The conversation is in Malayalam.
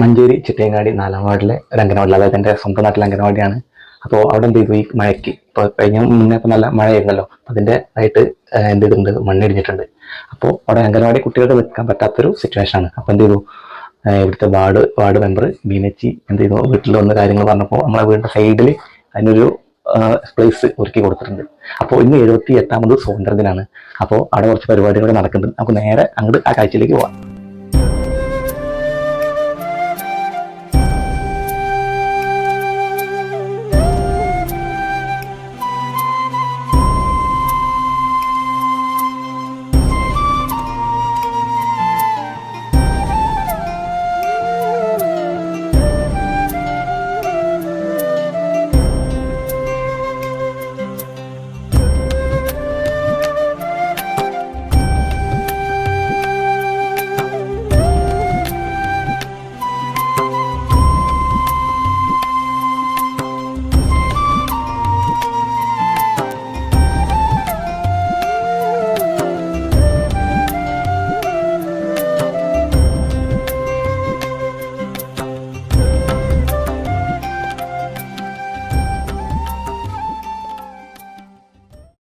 മഞ്ചേരി ചിറ്റയങ്ങാടി നാലാം വാർഡിലെ രംഗനവാടി അതായത് എന്റെ സ്വന്തം നാട്ടിലെ അംഗനവാടിയാണ്. അപ്പോൾ അവിടെ എന്ത് ചെയ്തു? ഈ മഴയ്ക്ക് ഇപ്പോൾ കഴിഞ്ഞ മുന്നേ ഇപ്പോൾ നല്ല മഴയായിരുന്നല്ലോ. അതിന്റെ ആയിട്ട് എന്ത് ചെയ്തിട്ടുണ്ട്? മണ്ണിടിഞ്ഞിട്ടുണ്ട്. അപ്പോൾ അവിടെ അംഗനവാടി കുട്ടികൾക്ക് നിൽക്കാൻ പറ്റാത്തൊരു സിറ്റുവേഷൻ ആണ്. അപ്പോൾ എന്ത് ചെയ്തു? ഇവിടുത്തെ വാർഡ് വാർഡ് മെമ്പർ മീനച്ചി എന്ത് ചെയ്തു? വീട്ടിൽ വന്ന കാര്യങ്ങൾ പറഞ്ഞപ്പോൾ നമ്മളെ വീടിന്റെ സൈഡിൽ അതിനൊരു പ്ലേസ് ഒരുക്കി കൊടുത്തിട്ടുണ്ട്. അപ്പോൾ ഇന്ന് എഴുപത്തി എട്ടാമത് സ്വാതന്ത്ര്യ അപ്പോൾ അവിടെ കുറച്ച് പരിപാടികൾ നടക്കുന്നുണ്ട്. നമുക്ക് നേരെ അങ്ങോട്ട് ആ കാഴ്ചയിലേക്ക് പോകാം